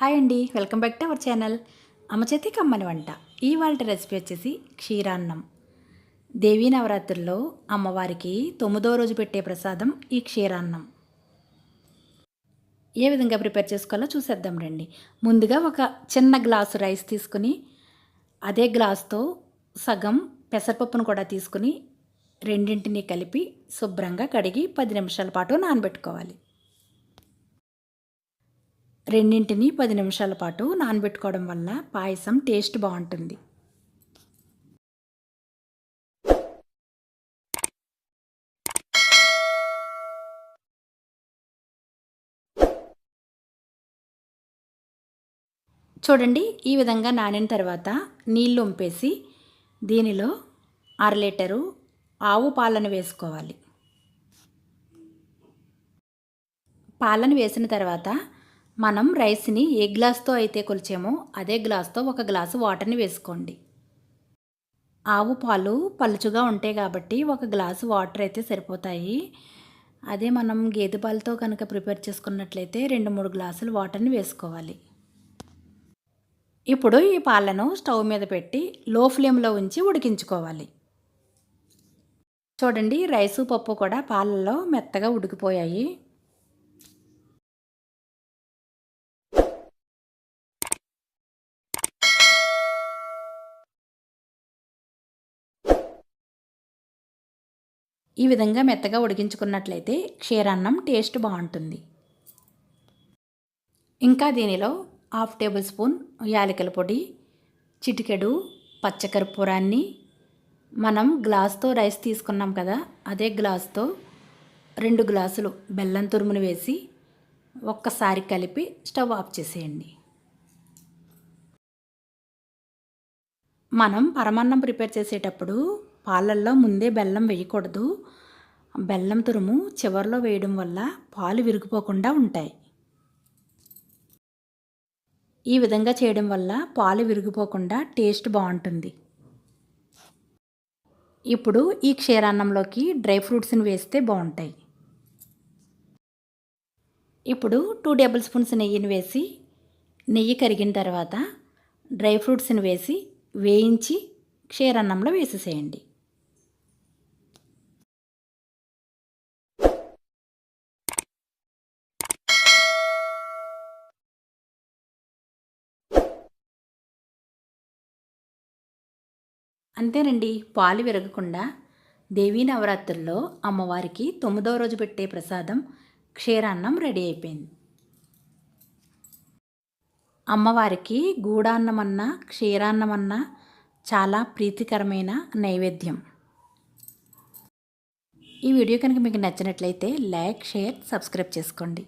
Hi అండి welcome back to our channel. అమ్మ చేతి కమ్మని వంట. ఈ వాళ్ళ రెసిపీ వచ్చేసి క్షీరాన్నం. దేవీ నవరాత్రుల్లో అమ్మవారికి తొమ్మిదో రోజు పెట్టే ప్రసాదం ఈ క్షీరాన్నం. ఏ విధంగా ప్రిపేర్ చేసుకోవాలో చూసేద్దాం రండి. ముందుగా ఒక చిన్న గ్లాసు రైస్ తీసుకుని అదే గ్లాస్తో సగం పెసరపప్పును కూడా తీసుకుని రెండింటిని కలిపి శుభ్రంగా కడిగి పది నిమిషాల పాటు నానబెట్టుకోవాలి. రెండింటిని పది నిమిషాల పాటు నానబెట్టుకోవడం వల్ల పాయసం టేస్ట్ బాగుంటుంది. చూడండి ఈ విధంగా నానిన తర్వాత నీళ్ళు ఉంపేసి దీనిలో అర లీటరు ఆవు పాలను వేసుకోవాలి. పాలను వేసిన తర్వాత మనం రైస్ని ఏ గ్లాస్తో అయితే కొలిచామో అదే గ్లాస్తో ఒక గ్లాసు వాటర్ని వేసుకోండి. ఆవు పాలు పలుచుగా ఉంటాయి కాబట్టి ఒక గ్లాసు వాటర్ అయితే సరిపోతాయి. అదే మనం గేదె పాలతో కనుక ప్రిపేర్ చేసుకున్నట్లయితే రెండు మూడు గ్లాసులు వాటర్ని వేసుకోవాలి. ఇప్పుడు ఈ పాలను స్టవ్ మీద పెట్టి లో ఫ్లేమ్లో ఉంచి ఉడికించుకోవాలి. చూడండి రైసు పప్పు కూడా పాలల్లో మెత్తగా ఉడికిపోయాయి. ఈ విధంగా మెత్తగా ఉడికించుకున్నట్లయితే క్షీరాన్నం టేస్ట్ బాగుంటుంది. ఇంకా దీనిలో హాఫ్ టేబుల్ స్పూన్ యాలకుల పొడి చిటికెడు పచ్చకర్పూరాన్ని మనం గ్లాస్తో రైస్ తీసుకున్నాం కదా అదే గ్లాస్తో రెండు గ్లాసులు బెల్లం తురుమును వేసి ఒక్కసారి కలిపి స్టవ్ ఆఫ్ చేసేయండి. మనం పరమాన్నం ప్రిపేర్ చేసేటప్పుడు పాలల్లో ముందే బెల్లం వేయకూడదు. బెల్లం తురుము చివరిలో వేయడం వల్ల పాలు విరిగిపోకుండా ఉంటాయి. ఈ విధంగా చేయడం వల్ల పాలు విరిగిపోకుండా టేస్ట్ బాగుంటుంది. ఇప్పుడు ఈ క్షీరాన్నంలోకి డ్రై ఫ్రూట్స్ని వేస్తే బాగుంటాయి. ఇప్పుడు టూ టేబుల్ స్పూన్స్ నెయ్యిని వేసి నెయ్యి కరిగిన తర్వాత డ్రై ఫ్రూట్స్ని వేసి వేయించి క్షీరాన్నంలో వేసేసేయండి. అంతేనండి పాలు విరగకుండా. దేవీ నవరాత్రుల్లో అమ్మవారికి తొమ్మిదవ రోజు పెట్టే ప్రసాదం క్షీరాన్నం రెడీ అయిపోయింది. అమ్మవారికి గూడాన్నమన్నా క్షీరాన్నమన్నా చాలా ప్రీతికరమైన నైవేద్యం. ఈ వీడియో కనుక మీకు నచ్చినట్లయితే లైక్ షేర్ సబ్స్క్రైబ్ చేసుకోండి.